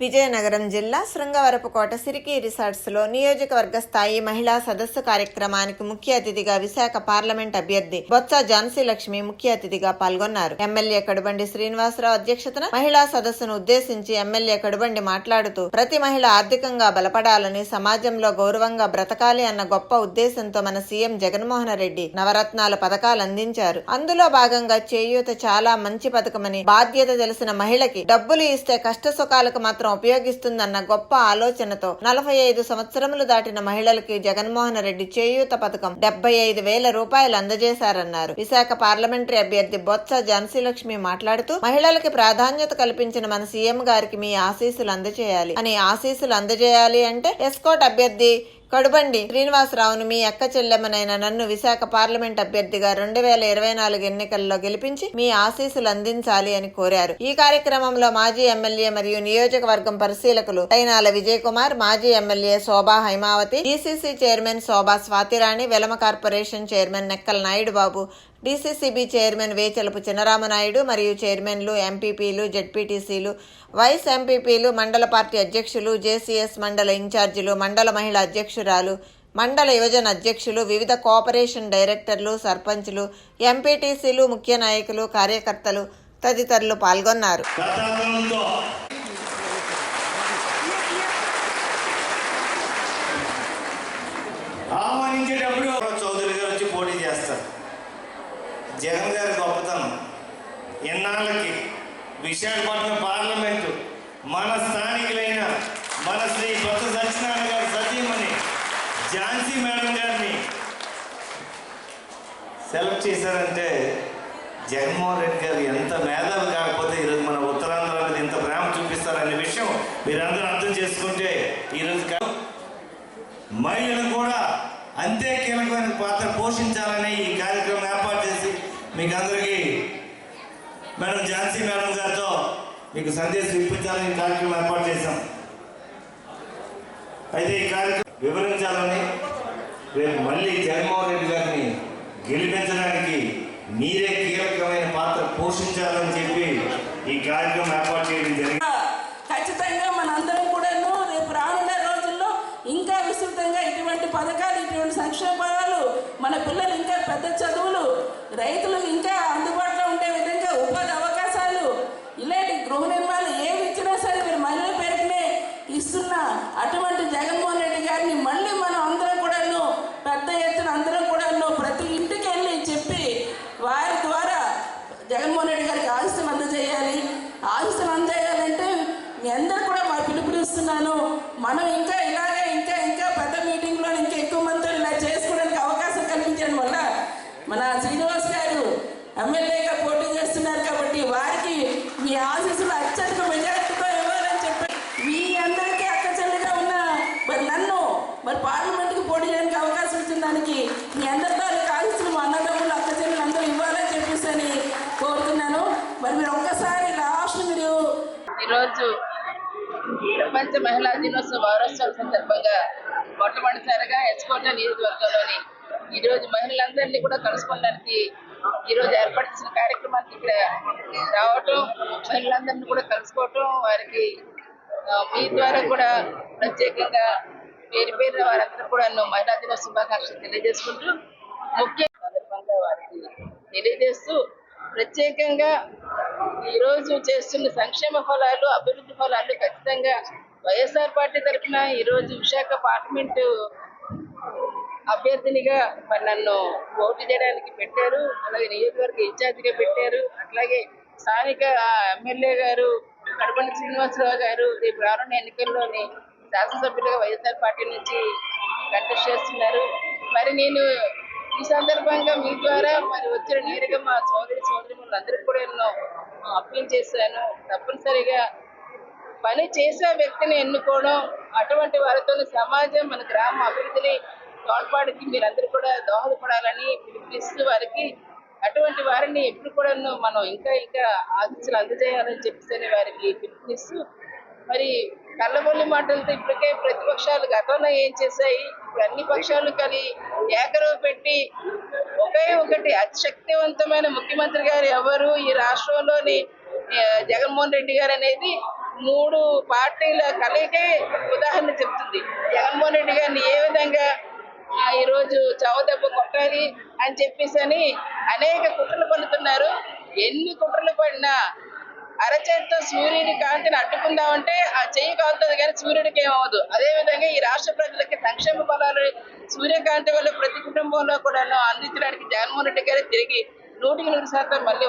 విజయనగరం జిల్లా శృంగవరపుకోట సిరికి రిసార్ట్స్లో నియోజకవర్గ స్థాయి మహిళా సదస్సు కార్యక్రమానికి ముఖ్య అతిథిగా విశాఖ పార్లమెంట్ అభ్యర్థి బొత్స ఝాన్సీ లక్ష్మి ముఖ్య అతిథిగా పాల్గొన్నారు. ఎమ్మెల్యే కడుబండి శ్రీనివాసరావు అధ్యక్షతన మహిళా సదస్సును ఉద్దేశించి ఎమ్మెల్యే కడుబండి మాట్లాడుతూ ప్రతి మహిళ ఆర్థికంగా బలపడాలని సమాజంలో గౌరవంగా బ్రతకాలి అన్న గొప్ప ఉద్దేశంతో మన సీఎం జగన్మోహన్ రెడ్డి నవరత్నాల పథకాలు అందించారు. అందులో భాగంగా చేయూత చాలా మంచి పథకమని బాధ్యత తెలిసిన మహిళకి డబ్బులు ఇస్తే కష్ట సుఖాలకు మాత్రం ఉపయోగిస్తుందన్న గొప్ప ఆలోచనతో నలభై ఐదు సంవత్సరములు దాటిన మహిళలకి జగన్మోహన్ రెడ్డి చేయూత పథకం డెబ్బై ఐదు వేల రూపాయలు అందజేశారన్నారు. విశాఖ పార్లమెంటరీ అభ్యర్థి బొత్స ఝాన్సీలక్ష్మి మాట్లాడుతూ మహిళలకి ప్రాధాన్యత కల్పించిన మన సీఎం గారికి మీ ఆశీస్సులు అందజేయాలి. అని ఆశీస్సులు అందజేయాలి అంటే ఎస్కోట్ అభ్యర్థి కడుబండి. శ్రీనివాసరావును మీ అక్క చెల్లెమ్మనైన నన్ను విశాఖ పార్లమెంట్ అభ్యర్థిగా రెండు వేల ఇరవై నాలుగు ఎన్నికల్లో గెలిపించి మీ ఆశీస్సులు అందించాలి అని కోరారు. ఈ కార్యక్రమంలో మాజీ ఎమ్మెల్యే మరియు నియోజకవర్గం పరిశీలకులు తైనాల విజయ్ కుమార్ మాజీ MLA Shobha Haimavathi DCC chairman Shobha Swathirani Velama corporation chairman Nekkala Naidu Babu DCCB chairman Vechalapu Chinaramanaidu మరియు చైర్మన్లు ఎంపీపీలు జడ్పీటీసీలు వైస్ ఎంపీపీలు మండల పార్టీ అధ్యక్షులు జేసీఎస్ మండల ఇన్ఛార్జీలు మండల మహిళా అధ్యక్షురాలు మండల యువజన అధ్యక్షులు వివిధ కోఆపరేషన్ డైరెక్టర్లు సర్పంచులు ఎంపీటీసీలు ముఖ్య నాయకులు కార్యకర్తలు తదితరులు పాల్గొన్నారు. విశాఖపట్నం పార్లమెంటు మన స్థానికులైన మన శ్రీ కొత్త సత్యనారాయణ గారి సతీమణి ఝాన్సీ మేడం గారిని సెలెక్ట్ చేశారంటే జగన్మోహన్ రెడ్డి గారు ఎంత మేధావి కాకపోతే ఈరోజు మన ఉత్తరాంధ్ర మీద ఇంత ప్రేమ చూపిస్తారనే విషయం మీరందరూ అర్థం చేసుకుంటే ఈరోజు మహిళలు కూడా అంతే కీలకమైన పాత్ర పోషించాలని ఈ కార్యక్రమం ఏర్పాటు చేసి మీకు అందరికీ మేడం ఝాన్సీ మేడం గారితో మీకు సందేశం ఇప్పించాలని కార్యక్రమం ఏర్పాటు చేశాం. అయితే ఈ కార్యక్రమం వివరించాలని రేపు మళ్ళీ జగన్మోహన్ రెడ్డి గారిని గెలిపించడానికి మీరే కీలకమైన పాత్ర పోషించాలని చెప్పి ఈ కార్యక్రమం ఏర్పాటు చేయడం జరిగింది. ఖచ్చితంగా మనందరం కూడాను రేపు రానున్న రోజుల్లో ఇంకా విస్తృతంగా ఇటువంటి పథకాలు ఇటువంటి సంక్షేమ పథకాలు మన పిల్లలు ఇంకా పెద్ద చదువులు రైతులు ఇంకా అందుబాటులో ఇస్తున్న అటువంటి జగన్మోహన్ రెడ్డి గారిని మళ్ళీ మనం అందరం కూడాను పెద్ద ఎత్తున అందరం కూడాను ప్రతి ఇంటికి వెళ్ళి చెప్పి వారి ద్వారా జగన్మోహన్ రెడ్డి గారికి ఆయుష్యం అందజేయాలి. ఆయుష్యం అందజేయాలంటే మీ అందరు కూడా మా పిలుపునిస్తున్నాను మనం ఇంకా ఇలాగే ఇంకా ఇంకా పెద్ద మీటింగ్లో ఇంకా ఎక్కువ మందితో ఇలా చేసుకోవడానికి అవకాశం కల్పించడం వల్ల మన శ్రీనివాస్ గారు ఎమ్మెల్యే పోటీ చేస్తున్నారు కాబట్టి వారికి మీ ఆశీస్సులు అత్యధిక మెజార్టీతో ఇవ్వాలని చెప్పి మీ అందరికీ అక్క చెల్లిగా ఉన్న మరి నన్ను మరి పార్లమెంట్కి పోటీ చేయడానికి అవకాశం ఇచ్చిన దానికి మీ అందరితో ఆశీస్సులు మా అన్నదమ్ములు అక్క చెల్లెలు అందరూ ఇవ్వాలని చెప్పేసి అని కోరుతున్నాను మరి మీరు ఒక్కసారి లాస్ట్ మీరు ఈరోజు ప్రపంచ మహిళా దినోత్సవ వారోత్సవం సందర్భంగా మొట్టమొదటిసారిగా ఎస్కోట నియోజకవర్గంలోని ఈరోజు మహిళలందరినీ కూడా కలుసుకోవడానికి ఈరోజు ఏర్పాటు చేసిన కార్యక్రమానికి ఇక్కడ రావటం మహిళలందరినీ కూడా కలుసుకోవటం వారికి మీ ద్వారా కూడా ప్రత్యేకంగా పేరు పేరు వారందరూ కూడా మహిళా దినోత్సవ శుభాకాంక్షలు తెలియజేసుకుంటూ ముఖ్య సందర్భంగా వారికి తెలియజేస్తూ ప్రత్యేకంగా ఈరోజు చేస్తున్న సంక్షేమ ఫలాలు అభివృద్ధి ఫలాలు ఖచ్చితంగా వైఎస్ఆర్ పార్టీ తరఫున ఈరోజు విశాఖ పార్లమెంటు అభ్యర్థినిగా మరి నన్ను పోటీ చేయడానికి పెట్టారు. అలాగే నియోజకవర్గ ఇన్ఛార్జిగా పెట్టారు. అట్లాగే స్థానిక ఎమ్మెల్యే గారు కడపండి శ్రీనివాసరావు గారు రేపు రానున్న ఎన్నికల్లోని శాసనసభ్యులుగా వైఎస్ఆర్ పార్టీ నుంచి కంటెస్ట్ చేస్తున్నారు. మరి నేను ఈ సందర్భంగా మీ ద్వారా మరి వచ్చిన నేరుగా మా సోదరి సోదరి అందరికీ కూడా ఎన్నో అప్పీల్ చేశాను. తప్పనిసరిగా పని చేసే వ్యక్తిని ఎన్నుకోవడం అటువంటి వారితో సమాజం మన గ్రామ అభివృద్ధిని తోడ్పాటుకి మీరందరూ కూడా దోహదపడాలని పిలుపునిస్తూ వారికి అటువంటి వారిని ఎప్పుడు కూడా మనం ఇంకా ఇంకా ఆశీస్సులు అందజేయాలని చెప్పేసి వారికి పిలుపునిస్తూ మరి కళ్ళబొల్లి మాటలతో ఇప్పటికే ప్రతిపక్షాలు గతంలో ఏం చేశాయి? ఇప్పుడు అన్ని పక్షాలు కలిగి ఏకరవు పెట్టి ఒకే ఒకటి అతి శక్తివంతమైన ముఖ్యమంత్రి గారు ఎవరు? ఈ రాష్ట్రంలోని జగన్మోహన్ రెడ్డి గారు అనేది మూడు పార్టీల కలయికే ఉదాహరణ చెప్తుంది జగన్మోహన్ రెడ్డి గారిని ఏ విధంగా ఈరోజు చవదెబ్బ కొట్టాలి అని చెప్పేసి అని అనేక కుట్రలు పడుతున్నారు ఎన్ని కుట్రలు పడినా అరచేతితో సూర్యుని కాంతిని అడ్డుకుందామంటే ఆ చెయ్యి కాలుతుంది కానీ సూర్యుడికి ఏమవ్వదు అదే విధంగా ఈ రాష్ట్ర ప్రజలకి సంక్షేమ ఫలాలు సూర్యకాంతి వల్ల ప్రతి కుటుంబంలో కూడా అందించడానికి జగన్మోహన్ రెడ్డి గారు తిరిగి నూటికి నూరు శాతం మళ్ళీ